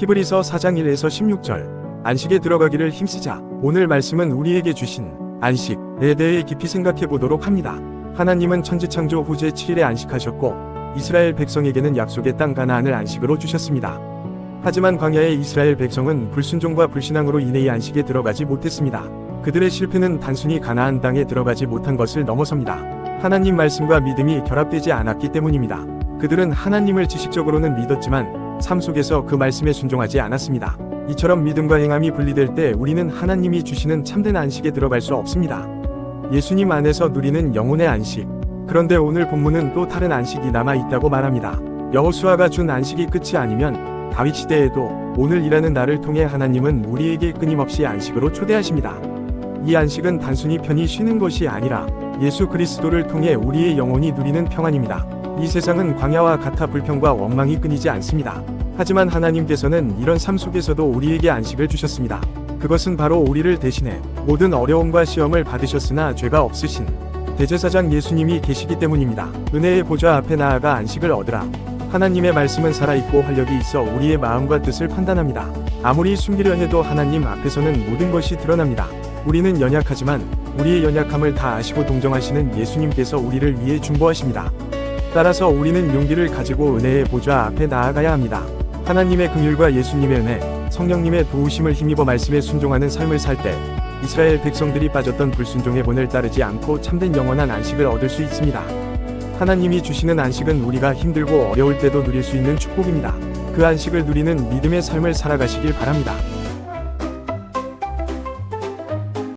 히브리서 4장 1에서 16절 안식에 들어가기를 힘쓰자 오늘 말씀은 우리에게 주신 안식에 대해 깊이 생각해 보도록 합니다. 하나님은 천지창조 후 제 7일에 안식하셨고 이스라엘 백성에게는 약속의 땅 가나안을 안식으로 주셨습니다. 하지만 광야의 이스라엘 백성은 불순종과 불신앙으로 인해 이 안식에 들어가지 못했습니다. 그들의 실패는 단순히 가나안 땅에 들어가지 못한 것을 넘어섭니다. 하나님 말씀과 믿음이 결합되지 않았기 때문입니다. 그들은 하나님을 지식적으로는 믿었지만 삶 속에서 그 말씀에 순종하지 않았습니다. 이처럼 믿음과 행함이 분리될 때 우리는 하나님이 주시는 참된 안식에 들어갈 수 없습니다. 예수님 안에서 누리는 영혼의 안식. 그런데 오늘 본문은 또 다른 안식이 남아 있다고 말합니다. 여호수아가 준 안식이 끝이 아니면 다윗 시대에도 오늘 일하는 날을 통해 하나님은 우리에게 끊임없이 안식으로 초대하십니다. 이 안식은 단순히 편히 쉬는 것이 아니라 예수 그리스도를 통해 우리의 영혼이 누리는 평안입니다. 이 세상은 광야와 같아 불평과 원망이 끊이지 않습니다. 하지만 하나님께서는 이런 삶 속에서도 우리에게 안식을 주셨습니다. 그것은 바로 우리를 대신해 모든 어려움과 시험을 받으셨으나 죄가 없으신 대제사장 예수님이 계시기 때문입니다. 은혜의 보좌 앞에 나아가 안식을 얻으라. 하나님의 말씀은 살아있고 활력이 있어 우리의 마음과 뜻을 판단합니다. 아무리 숨기려 해도 하나님 앞에서는 모든 것이 드러납니다. 우리는 연약하지만 우리의 연약함을 다 아시고 동정하시는 예수님께서 우리를 위해 중보하십니다. 따라서 우리는 용기를 가지고 은혜의 보좌 앞에 나아가야 합니다. 하나님의 긍휼과 예수님의 은혜, 성령님의 도우심을 힘입어 말씀에 순종하는 삶을 살 때 이스라엘 백성들이 빠졌던 불순종의 본을 따르지 않고 참된 영원한 안식을 얻을 수 있습니다. 하나님이 주시는 안식은 우리가 힘들고 어려울 때도 누릴 수 있는 축복입니다. 그 안식을 누리는 믿음의 삶을 살아가시길 바랍니다.